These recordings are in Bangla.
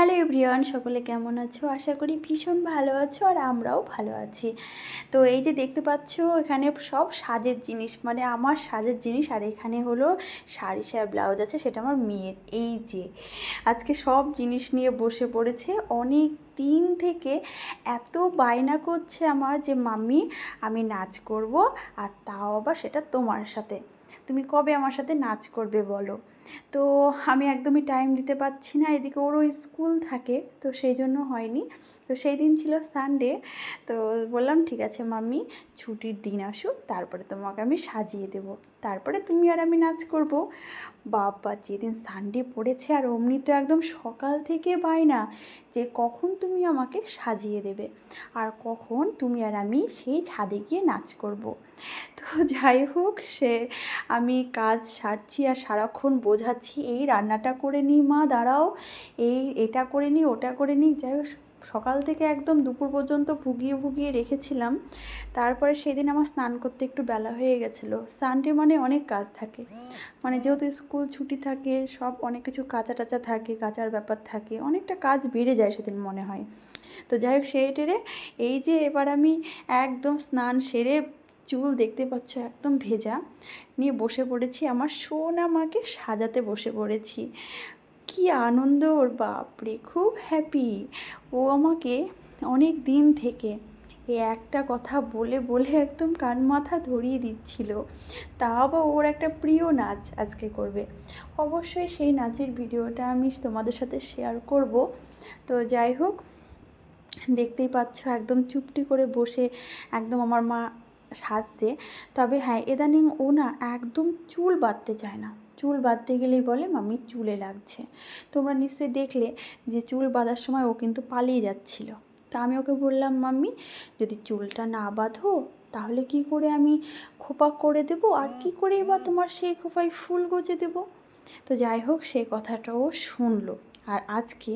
হ্যালো এভরিওয়ান, সকলে কেমন আছো? আশা করি ভীষণ ভালো আছো আর আমরাও ভালো আছি। তো এই যে দেখতে পাচ্ছ, এখানে সব সাজের জিনিস মানে আমার সাজের জিনিস আর এখানে হলো শাড়ি শাড়ি ব্লাউজ আছে, সেটা আমার মেয়ের। এই যে, আজকে সব জিনিস নিয়ে বসে পড়েছে। অনেক দিন থেকে এত বায়না করছে আমার যে, মাম্মি, আমি নাচ করব আর তাও আবার সেটা তোমার সাথে। তুমি কবে আমার সাথে নাচ করবে বলো? তো আমি একদমই টাইম দিতে পারছি না। এদিকে ওরও স্কুল থাকে, তো সেই জন্য হয়নি। তো সেই দিন ছিল সানডে তো বললাম, ঠিক আছে মাম্মি, ছুটির দিন আসুক, তারপরে তোমাকে আমি সাজিয়ে দেব। তারপরে তুমি আর আমি নাচ করব। বাবা, যেদিন সানডে পড়েছে, আর অমনি তো একদম সকাল থেকে বায়না, যে কখন তুমি আমাকে সাজিয়ে দেবে? আর কখন তুমি আর আমি সেই ছাদে গিয়ে নাচ করব? তো যাই হোক, সে আমি কাজ সারছি আর সারাক্ষণ বোঝাচ্ছি, এই রান্নাটা করে নিই মা, দাঁড়াও। এই এটা করে নিই ওটা করে নিই যাই সকাল থেকে একদম দুপুর পর্যন্ত ভুগিয়ে ভুগিয়ে রেখেছিলাম। তারপরে সেদিন আমার স্নান করতে একটু বেলা হয়ে গেছিল। সানডে মানে অনেক কাজ থাকে। মানে যেহেতু স্কুল ছুটি থাকে, সব অনেক কিছু কাঁচা টাচা থাকে, কাচার ব্যাপার থাকে, অনেকটা কাজ বেড়ে যায় সেদিন মনে হয়। তো যাই হোক সেই টেরে এই যে এবার আমি একদম স্নান সেরে চুল দেখতে পাচ্ছ, একদম ভেজা। নিয়ে বসে পড়েছি, আমার সোনা মাকে সাজাতে বসে পড়েছি। কি আনন্দ ওর, বাপরে, খুব হ্যাপি ও আমাকে অনেক দিন থেকে এ একটা কথা বলে বলে একদম কান মাথা ধরিয়ে দিচ্ছিল। তা আবার ওর একটা প্রিয় নাচ আজকে করবে। অবশ্যই সেই নাচের ভিডিওটা আমি তোমাদের সাথে শেয়ার করব। তো যাই হোক, দেখতেই পাচ্ছ, একদম চুপটি করে বসে, একদম আমার মা সাজছে। তবে হ্যাঁ ইদানিং ও না একদম চুল বাঁধতে চায় না। চুল বাঁধতে গেলেই বলে মামি চুলে লাগছে। তোমরা নিশ্চয়ই দেখলে যে চুল বাঁধার সময় ও কিন্তু পালিয়ে যাচ্ছিল। তা আমি ওকে বললাম, মাম্মি, যদি চুলটা না বাঁধো, তাহলে কি করে আমি খোপা করে দেবো? আর কি করে বা তোমার সেই খোপায় ফুল গজে দেবো? তো যাই হোক, সেই কথাটাও শুনলো। আর আজকে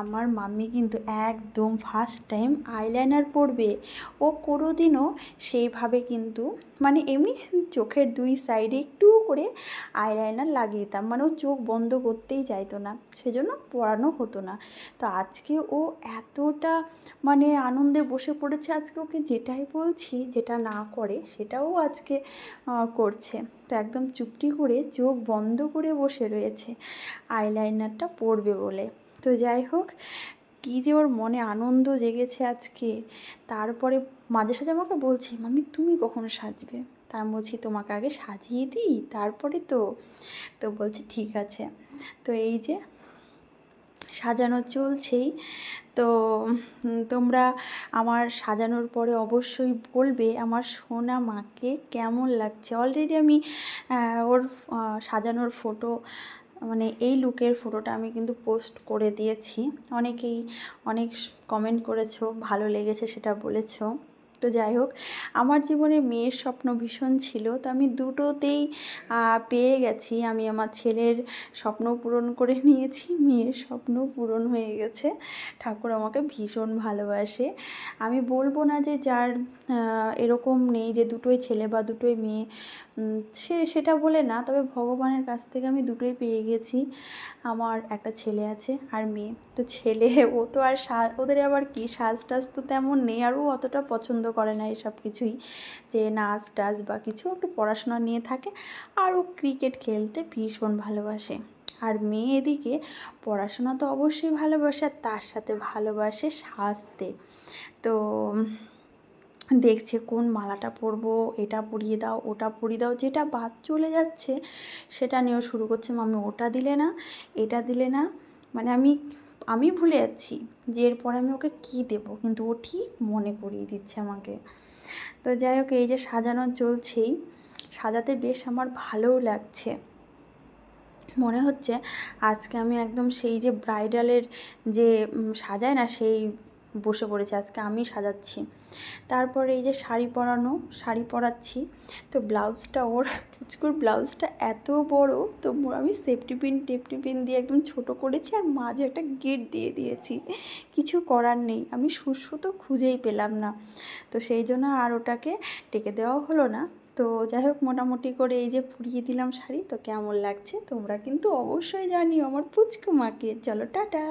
আমার মাম্মি কিন্তু একদম ফার্স্ট টাইম আইলাইনার পরবে। ও কোনো দিনও সেইভাবে কিন্তু মানে এমনি চোখের দুই সাইডে একটু করে আইলাইনার লাগিয়ে দিতাম মানে ও চোখ বন্ধ করতেই চাইতো না, সেজন্য পড়ানো হতো না। তো আজকে ও এতটা মানে আনন্দে বসে পড়েছে, আজকে ওকে যেটাই বলছি, যেটা না করে সেটাও আজকে করছে। তো একদম চুপটি করে চোখ বন্ধ করে বসে রয়েছে। আইলাইনারটা পরবে বলে। তো যাই হোক, কী যে ওর মনে আনন্দ জেগেছে আজকে, তারপরে মাঝে সাঝে আমাকে বলছে মামি তুমি কখন সাজবে? তা বলছি, তোমাকে আগে সাজিয়ে দিই, তারপরে তো। তো বলছি, ঠিক আছে। তো এই যে সাজানো চলছেই। তো তোমরা আমার সাজানোর পরে অবশ্যই বলবে, আমার সোনা মাকে কেমন লাগছে? অলরেডি আমি ওর সাজানোর ফটো মানে এই লুকের ফটোটা আমি কিন্তু পোস্ট করে দিয়েছি। অনেকেই অনেক কমেন্ট করেছ, ভালো লেগেছে সেটা বলেছ। তো যাই হোক, আমার জীবনে মেয়ের স্বপ্ন ভীষণ ছিল, তো আমি দুটোতেই পেয়ে গেছি। আমি আমার ছেলের স্বপ্ন পূরণ করে নিয়েছি, মেয়ের স্বপ্ন পূরণ হয়ে গেছে। ঠাকুর আমাকে ভীষণ ভালোবাসে। আমি বলব না যে যার এরকম নেই যে দুটোই ছেলে বা দুটোই মেয়ে। সে সেটা বলে না, তবে ভগবানের কাছ থেকে আমি দুটোই পেয়ে গেছি। আমার একটা ছেলে আছে আর মেয়ে। তো ছেলে, ও তো আর ওদের আবার কি? সাজ টাজ তো তেমন নেই আর ও অতটা পছন্দ করে না এসব কিছুই। যে নাচ টাচ বা কিছু একটু পড়াশোনা নিয়ে থাকে আর ও ক্রিকেট খেলতে ভীষণ ভালোবাসে। আর মেয়ে এদিকে পড়াশোনা তো অবশ্যই ভালোবাসে আর তার সাথে ভালোবাসে সাজতে। তো দেখছে কোন মালাটা পরবো, এটা পরিয়ে দাও, ওটা পরিয়ে দাও, যেটা বাদ চলে যাচ্ছে সেটা নিয়েও শুরু করছে মামি ওটা দিলে না, এটা দিলে না। মানে আমি আমি ভুলে যাচ্ছি যে এরপরে আমি ওকে কী দেবো, কিন্তু ও ঠিক মনে করিয়ে দিচ্ছে আমাকে। তো যাই হোক, এই যে সাজানো চলছেই, সাজাতে বেশ আমার ভালোও লাগছে। মনে হচ্ছে আজকে আমি একদম সেই যে ব্রাইডালের যে সাজায় না, সেই বসে পড়েছে, আজকে আমি সাজাচ্ছি। তারপরে এই যে শাড়ি পরানো, শাড়ি পরাচ্ছি, তো ব্লাউজটা ওর, পুচকুর ব্লাউজটা এত বড়, তো আমি সেফটি পিন টেপটি পিন দিয়ে একদম ছোট করেছি আর মাঝে একটা গেট দিয়ে দিয়েছি। কিছু করার নেই, আমি সুসু তো খুঁজেই পেলাম না। তো সেই জন্য আর ওটাকে টেকে দেওয়া হলো না। তো যাই হোক, মোটামুটি করে এই যে ফুরিয়ে দিলাম শাড়ি, তো কেমন লাগছে তোমরা কিন্তু অবশ্যই জানিও আমার পুচকু মাকে। চলো, টাটা!